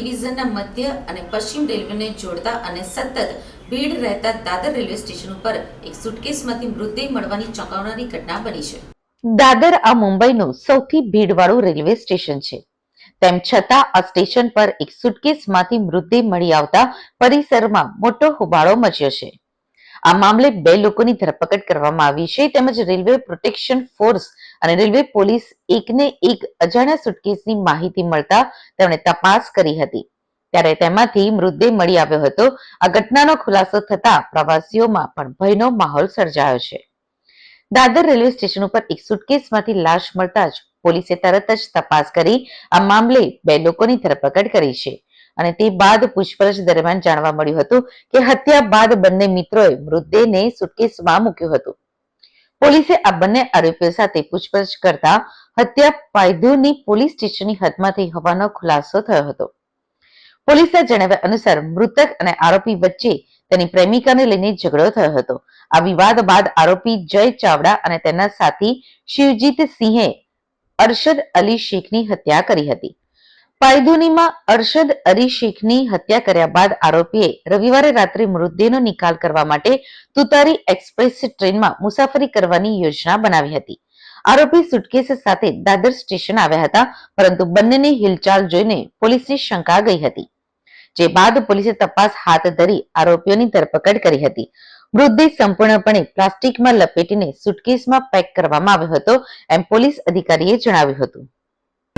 સ્ટેશનના મધ્ય અને પશ્ચિમ રેલવેને જોડતા અને સતત ભીડ રહેતા દાદર રેલવે સ્ટેશન ઉપર એક સુટકેસમાંથી મૃતદેહ મળવાની ચોંકાવનારી ઘટના બની છે. દાદર આ મુંબઈનું સૌથી ભીડવાળું રેલવે સ્ટેશન છે. તેમ છતાં આ સ્ટેશન પર એક સુટકેસમાંથી મૃતદેહ મળી આવતા પરિસરમાં મોટો હોબાળો મચ્યો છે. આ મામલે બે લોકોની ધરપકડ કરવામાં આવી છે. તેમજ રેલવે પ્રોટેક્શન ફોર્સ અને રેલવે પોલીસ એકને એક અજાણ્યા સુટકેસની માહિતી મળતા તેમણે તપાસ કરી હતી. ત્યારે તેમાંથી મૃતદેહ મળી આવ્યો હતો. આ ઘટનાનો ખુલાસો થતા પ્રવાસીઓમાં પણ ભયનો માહોલ સર્જાયો છે. દાદર રેલવે સ્ટેશન ઉપર એક સુટકેસમાંથી લાશ મળતા જ પોલીસે તરત જ તપાસ કરી. આ મામલે બે લોકોની ધરપકડ કરી છે. અને તે બાદ પૂછપરછ દરમિયાન જાણવા મળ્યું હતું કે હત્યા બાદ બંને મિત્રોએ મૃતદેહને સુટકેસમાં મૂક્યું હતું. પોલીસે આ બંને આરોપીઓ સાથે પૂછપરછ કરતા હત્યા પાયધુની પોલીસ સ્ટેશનની હદમાં થઈ હોવાનો ખુલાસો થયો હતો. પોલીસના જણાવ્યા અનુસાર મૃતક અને આરોપી વચ્ચે તેની પ્રેમિકાને લઈને ઝઘડો થયો હતો. આ વિવાદ બાદ આરોપી જય ચાવડા અને તેના સાથી શિવજીત સિંહે અરશદ અલી શેખની હત્યા કરી હતી. પાયધુનીમાં અરશદ અલી શેખની હત્યા કર્યા બાદ આરોપીએ રવિવારે રાત્રે મૃતદેહનો નિકાલ કરવા માટે તુતારી એક્સપ્રેસ ટ્રેનમાં મુસાફરી કરવાની યોજના બનાવી હતી. આરોપી સુટકેસ સાથે દાદર સ્ટેશન આવ્યા હતા, પરંતુ બંનેની હિલચાલ જોઈને પોલીસની શંકા ગઈ હતી. જે બાદ પોલીસે તપાસ હાથ ધરી આરોપીઓની ધરપકડ કરી હતી. મૃતદેહ સંપૂર્ણપણે પ્લાસ્ટિકમાં લપેટીને સુટકેસમાં પેક કરવામાં આવ્યો હતો, એમ પોલીસ અધિકારીએ જણાવ્યું હતું.